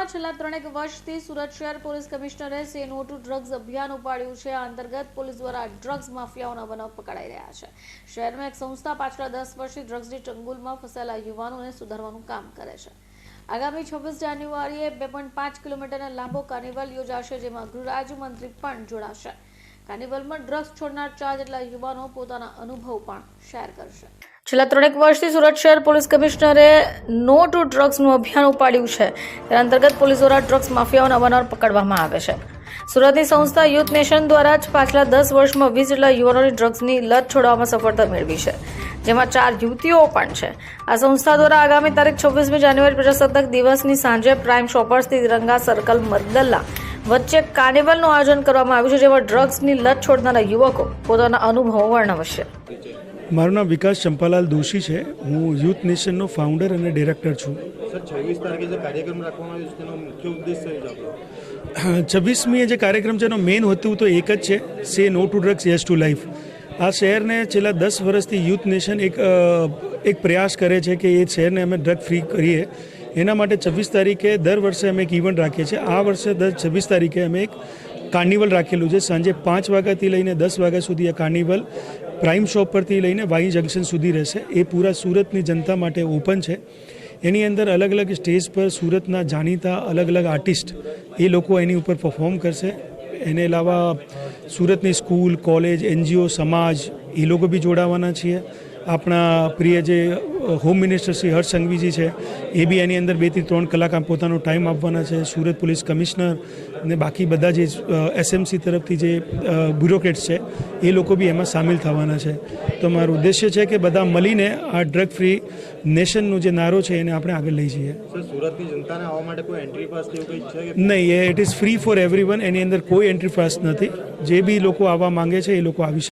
સુરતમાં છેલ્લા ત્રણેક વર્ષથી સુરત શહેર પોલીસ કમિશનરે સે નો ટુ ડ્રગ્સ અભિયાન ઉપાડ્યું છે. આ અંતર્ગત પોલીસ દ્વારા ડ્રગ્સ માફિયાઓના બનાવ પકડાઈ રહ્યા છે. શહેરમાં એક સંસ્થા પાછલા દસ વર્ષથી ડ્રગ્સની ચંગુલમાં ફસાયેલા યુવાનોને સુધારવાનું કામ કરે છે. આગામી છવ્વીસ જાન્યુઆરીએ બે પોઈન્ટ પાંચ કિલોમીટરનો લાંબો કાર્નિવલ યોજાશે, જેમાં ગૃહ રાજ્યમંત્રી પણ જોડાશે. કાર્નિવલમાં ડ્રગ્સ છોડનાર ચાર જેટલા યુવાનો પોતાના અનુભવ પણ શેર કરશે. છેલ્લા ત્રણેક વર્ષથી સુરત શહેર પોલીસ કમિશનરે નો ટુ ડ્રગ્સનું અભિયાન ઉપાડ્યું છે. તેના અંતર્ગત પોલીસ દ્વારા ડ્રગ્સ માફિયાઓને અવારનવાર પકડવામાં આવે છે. સુરતની સંસ્થા યુથ નેશન દ્વારા જ પાછલા દસ વર્ષમાં વીસ જેટલા યુવાનોની ડ્રગ્સની લત છોડવામાં સફળતા મેળવી છે. જેમાં ચાર યુવતીઓ પણ છે. આ સંસ્થા દ્વારા આગામી તારીખ છવ્વીસમી જાન્યુઆરી પ્રજાસત્તાક દિવસની સાંજે પ્રાઇમ શોપર્સથી તિરંગા સર્કલ મરદલ્લા વચ્ચે કાર્નિવલનું આયોજન કરવામાં આવ્યું છે, જેમાં ડ્રગ્સની લત છોડનારા યુવકો પોતાના અનુભવો વર્ણવશે મારું નામ વિકાસ ચંપાલાલ દોશી છે. હું યુથ નેશનનો ફાઉન્ડર અને ડિરેક્ટર છું. છવ્વીસમીએ જે કાર્યક્રમ છે એનો મેઇન હતું તો એક જ છે say no to drugs yes to life આ શહેરને છેલ્લા દસ વર્ષથી યુથ નેશન એક એક પ્રયાસ કરે છે કે એ શહેરને અમે ડ્રગ ફ્રી કરીએ. એના માટે છવ્વીસ તારીખે દર વર્ષે અમે એક ઇવેન્ટ રાખીએ છીએ. આ વર્ષે દર છવ્વીસ તારીખે અમે એક કાર્નિવલ રાખેલું છે. સાંજે પાંચ વાગ્યાથી લઈને દસ વાગ્યા સુધી આ કાર્નિવલ પ્રાઇમ શોપ પરથી લઈને વાઈ જંકશન સુધી રહેશે. એ પૂરા સુરતની જનતા માટે ઓપન છે. એની અંદર અલગ અલગ સ્ટેજ પર સુરતના જાણીતા અલગ અલગ આર્ટિસ્ટ એ લોકો એની ઉપર પરફોર્મ કરશે. એને અલાવા સુરતની સ્કૂલ, કોલેજ, એનજીઓ, સમાજ એ લોકો બી જોડાવાના છીએ. આપણા પ્રિય જે હોમ મિનિસ્ટર શ્રી હર્ષ સંઘવીજી છે એ બી એની અંદર બેથી ત્રણ કલાક આમ પોતાનો ટાઈમ આપવાના છે. સુરત પોલીસ કમિશનર ને બાકી બધા જે એસએમસી તરફથી જે બ્યુરોક્રેટ્સ છે એ લોકો બી એમાં સામેલ થવાના છે. તો મારું ઉદ્દેશ્ય છે કે બધા મળીને આ ડ્રગ ફ્રી નેશનનો જે નારો છે એને આપણે આગળ લઈ જઈએ. સુરતની જનતાને આવવા માટે કોઈ એન્ટ્રી પાસ કે એવું કંઈ છે નહીં એ it is free for everyone એની અંદર કોઈ એન્ટ્રી પાસ નથી. જે બી લોકો આવવા માંગે છે એ લોકો આવી શકે.